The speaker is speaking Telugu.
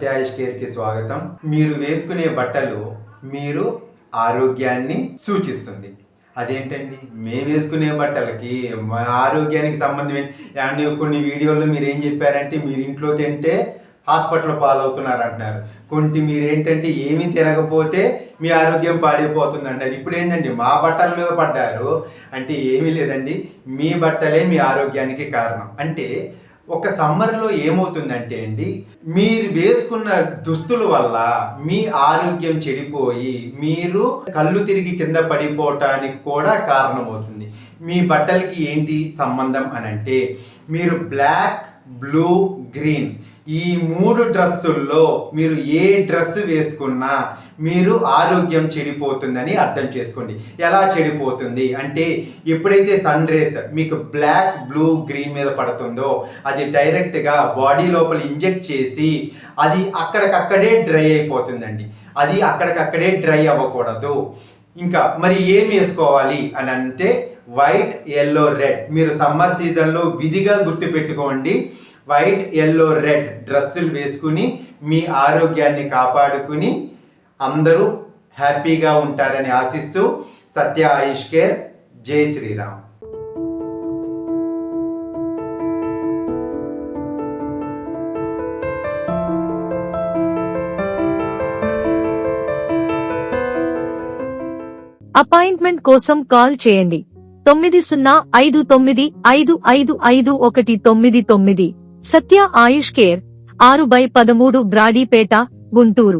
సత్యాయుష్ కేర్కి స్వాగతం. మీరు వేసుకునే బట్టలు మీరు ఆరోగ్యాన్ని సూచిస్తుంది. అదేంటండి? మేము వేసుకునే బట్టలకి మా ఆరోగ్యానికి సంబంధం ఏంటి అండ్ కొన్ని వీడియోల్లో మీరు ఏం చెప్పారంటే మీరు ఇంట్లో తింటే హాస్పిటల్ పాలవుతున్నారు అంటున్నారు కొన్ని మీరేంటంటే ఏమీ తినకపోతే మీ ఆరోగ్యం పాడైపోతుంది అంటారు ఇప్పుడు ఏంటండి మా బట్టల మీద పడ్డారు. అంటే ఏమీ లేదండి. మీ బట్టలే మీ ఆరోగ్యానికి కారణం. అంటే ఒక సమ్మర్లో ఏమవుతుందంటే అండి మీరు వేసుకున్న దుస్తుల వల్ల మీ ఆరోగ్యం చెడిపోయి మీరు కళ్ళు తిరిగి కింద పడిపోవటానికి కూడా కారణమవుతుంది. మీ బట్టలకి ఏంటి సంబంధం అని అంటే మీరు బ్లాక్ బ్లూ గ్రీన్. ఈ మూడు డ్రెస్సుల్లో మీరు ఏ డ్రెస్ వేసుకున్నా మీరు ఆరోగ్యం చెడిపోతుందని అర్థం చేసుకోండి. ఎలా చెడిపోతుంది అంటే ఎప్పుడైతే సన్ రేస్ మీకు బ్లాక్ బ్లూ గ్రీన్ మీద పడుతుందో అది డైరెక్ట్గా బాడీ లోపల ఇంజెక్ట్ చేసి అది అక్కడికక్కడే డ్రై అయిపోతుందండి. అది అక్కడికక్కడే డ్రై అవ్వకూడదు. ఇంకా మరి ఏం వేసుకోవాలి అని అంటే వైట్ ఎల్లో రెడ్. మీరు సమ్మర్ సీజన్లో విధిగా గుర్తుపెట్టుకోండి. వైట్ ఎల్లో రెడ్ డ్రెస్సులు వేసుకుని మీ ఆరోగ్యాన్ని కాపాడుకుని అందరూ హ్యాపీగా ఉంటారని ఆశిస్తూ సత్య ఆయుష్ కేర్. జై శ్రీరామ్. అపాయింట్మెంట్ కోసం కాల్ చేయండి. తొమ్మిది సున్నా ఐదు తొమ్మిది ఐదు ఐదు ఐదు ఒకటి తొమ్మిది తొమ్మిది. సత్య ఆయుష్ కేర్ ఆరు బై పదమూడు బ్రాడీపేట గుంటూరు.